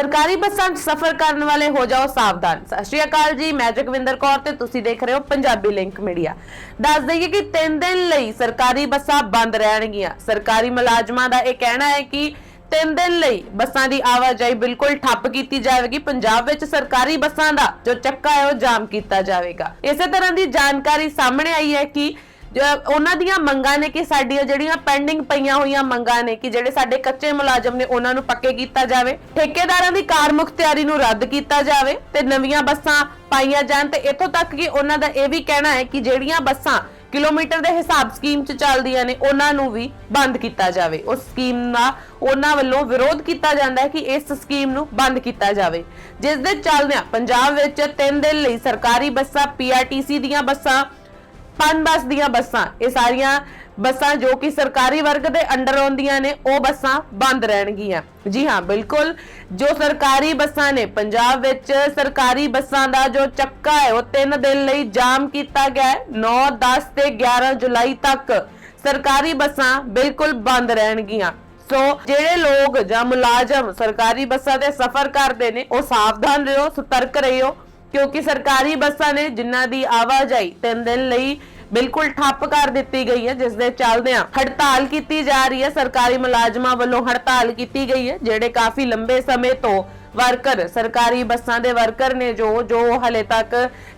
ਸਰਕਾਰੀ ਬੱਸਾਂ 'ਚ ਸਫ਼ਰ ਕਰਨ ਵਾਲੇ ਹੋ ਜਾਓ ਸਾਵਧਾਨ। ਸਤਿ ਸ਼੍ਰੀ ਅਕਾਲ ਜੀ, ਮੈਂ ਜਗਵਿੰਦਰ ਕੌਰ ਤੇ ਤੁਸੀਂ ਦੇਖ ਰਹੇ ਹੋ ਪੰਜਾਬੀ ਲਿੰਕ ਮੀਡੀਆ। ਦੱਸ ਦਈਏ ਕਿ 3 ਦਿਨ ਲਈ ਸਰਕਾਰੀ ਬੱਸਾਂ ਬੰਦ ਰਹਿਣਗੀਆਂ। ਸਰਕਾਰੀ ਮੁਲਾਜ਼ਮਾਂ ਦਾ ਇਹ ਕਹਿਣਾ ਹੈ ਕਿ ਤਿੰਨ ਦਿਨ ਲਈ ਬੱਸਾਂ ਦੀ ਆਵਾਜਾਈ ਬਿਲਕੁਲ ਠੱਪ ਕੀਤੀ ਜਾਵੇਗੀ। ਪੰਜਾਬ ਵਿੱਚ ਸਰਕਾਰੀ ਬੱਸਾਂ ਦਾ ਜੋ ਚੱਕਾ ਹੈ ਉਹ ਜਾਮ ਕੀਤਾ ਜਾਵੇਗਾ। ਇਸੇ ਤਰ੍ਹਾਂ ਦੀ ਜਾਣਕਾਰੀ ਸਾਹਮਣੇ ਆਈ ਹੈ ਕਿ ਉਹਨਾਂ ਦੀਆਂ ਮੰਗਾਂ ਨੇ ਕਿ ਸਾਡੀਆਂ ਜਿਹੜੀਆਂ ਪੈਂਡਿੰਗ ਪਈਆਂ ਹੋਈਆਂ ਮੰਗਾਂ ਨੇ ਕਿ ਜਿਹੜੇ ਸਾਡੇ ਕੱਚੇ ਮੁਲਾਜ਼ਮ ਨੇ ਉਹਨਾਂ ਨੂੰ ਪੱਕੇ ਕੀਤਾ ਜਾਵੇ, ਠੇਕੇਦਾਰਾਂ ਦੀ ਕਾਰ ਨੂੰ ਰੱਦ ਕੀਤਾ ਜਾਵੇ ਤੇ ਨਵੀਆਂ ਬੱਸਾਂ ਪਾਈਆਂ ਜਾਣ ਤੇ ਇੱਥੋਂ ਤੱਕ ਕਿ ਉਹਨਾਂ ਦਾ ਇਹ ਵੀ ਕਹਿਣਾ ਹੈ ਕਿ ਜਿਹੜੀਆਂ ਬੱਸਾਂ ਕਿਲੋਮੀਟਰ ਦੇ ਹਿਸਾਬ ਸਕੀਮ 'ਚ ਚੱਲਦੀਆਂ ਨੇ, ਉਹਨਾਂ ਨੂੰ ਵੀ ਬੰਦ ਕੀਤਾ ਜਾਵੇ। ਉਸ ਸਕੀਮ ਦਾ ਉਹਨਾਂ ਵੱਲੋਂ ਵਿਰੋਧ ਕੀਤਾ ਜਾਂਦਾ ਹੈ ਕਿ ਇਸ ਸਕੀਮ ਨੂੰ ਬੰਦ ਕੀਤਾ ਜਾਵੇ। ਜਿਸ ਦੇ ਚੱਲਦਿਆਂ ਪੰਜਾਬ ਵਿੱਚ 3 ਦਿਨ ਲਈ ਸਰਕਾਰੀ ਬੱਸਾਂ ਪੀਆਰਟੀਸੀ ਦੀਆਂ ਬੱਸਾਂ ਪੰਜ ਬੱਸ ਦੀਆਂ ਬੱਸਾਂ। ਇਹ ਸਾਰੀਆਂ ਬੱਸਾਂ ਜੋ ਕਿ ਸਰਕਾਰੀ ਵਰਗ ਦੇ ਅੰਡਰ ਆਉਂਦੀਆਂ ਨੇ, ਉਹ ਬੱਸਾਂ ਬੰਦ ਰਹਿਣਗੀਆਂ। ਜੀ ਹਾਂ, ਬਿਲਕੁਲ। ਜੋ ਸਰਕਾਰੀ ਬੱਸਾਂ ਨੇ, ਪੰਜਾਬ ਵਿੱਚ ਸਰਕਾਰੀ ਬੱਸਾਂ ਦਾ ਜੋ ਚੱਕਾ ਹੈ, ਉਹ 3 ਦਿਨ ਲਈ ਜਾਮ ਕੀਤਾ ਗਿਆ ਹੈ। 9 10 ਤੇ 11 ਜੁਲਾਈ ਤੱਕ ਸਰਕਾਰੀ ਬੱਸਾਂ ਬਿਲਕੁਲ ਬੰਦ ਰਹਿਣਗੀਆਂ। ਸੋ, ਜਿਹੜੇ ਲੋਕ ਜਾਂ ਮੁਲਾਜ਼ਮ ਸਰਕਾਰੀ ਬੱਸਾਂ ਤੇ ਸਫ਼ਰ ਕਰਦੇ ਨੇ, ਉਹ ਸਾਵਧਾਨ ਰਹੋ, ਸਤਰਕ ਰਹੋ ਕਿਉਂਕਿ ਸਰਕਾਰੀ ਬੱਸਾਂ ਨੇ ਜਿਨ੍ਹਾਂ ਦੀ ਆਵਾਜਾਈ ਤਿੰਨ ਦਿਨ ਲਈ ਬਿਲਕੁਲ ਠੱਪ ਕਰ ਦਿੱਤੀ ਗਈ ਹੈ, ਜਿਸ ਦੇ ਚੱਲਦਿਆਂ ਹੜਤਾਲ ਕੀਤੀ ਜਾ ਰਹੀ ਹੈ। ਸਰਕਾਰੀ ਮੁਲਾਜ਼ਮਾਂ ਵੱਲੋਂ ਹੜਤਾਲ ਕੀਤੀ ਗਈ ਹੈ, ਜਿਹੜੇ ਕਾਫੀ ਲੰਬੇ ਸਮੇਂ ਤੋਂ ਵਰਕਰ ਸਰਕਾਰੀ ਬੱਸਾਂ ਦੇ ਵਰਕਰ ਨੇ ਜੋ ਜੋ ਹਲੇ ਤੱਕ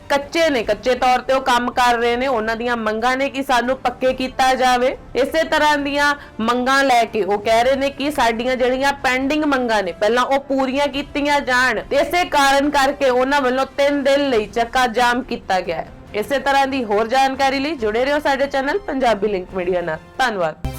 ਕੱਚੇ ਨੇ, ਕੱਚੇ ਤੌਰ ਤੇ ਉਹ ਕੰਮ ਕਰ ਰਹੇ ਨੇ, ਉਹਨਾਂ ਦੀਆਂ ਮੰਗਾਂ ਨੇ ਕਿ ਸਾਨੂੰ ਪੱਕੇ ਕੀਤਾ ਜਾਵੇ। ਇਸੇ ਤਰ੍ਹਾਂ ਦੀਆਂ ਮੰਗਾਂ ਲੈ ਕੇ ਉਹ ਕਹਿ ਰਹੇ ਨੇ ਕਿ ਸਾਡੀਆਂ ਜਿਹੜੀਆਂ ਪੈਂਡਿੰਗ ਮੰਗਾਂ ਨੇ, ਪਹਿਲਾਂ ਉਹ ਪੂਰੀਆਂ ਕੀਤੀਆਂ ਜਾਣ। ਇਸੇ ਕਾਰਨ ਕਰਕੇ ਉਹਨਾਂ ਵੱਲੋਂ 3 ਦਿਨ ਲਈ ਚੱਕਾ ਜਾਮ ਕੀਤਾ ਗਿਆ ਹੈ। ਇਸੇ ਤਰ੍ਹਾਂ ਦੀ ਹੋਰ ਜਾਣਕਾਰੀ ਲਈ ਜੁੜੇ ਰਹੋ ਸਾਡੇ ਚੈਨਲ ਪੰਜਾਬੀ ਲਿੰਕ ਮੀਡੀਆ ਨਾਲ। ਧੰਨਵਾਦ।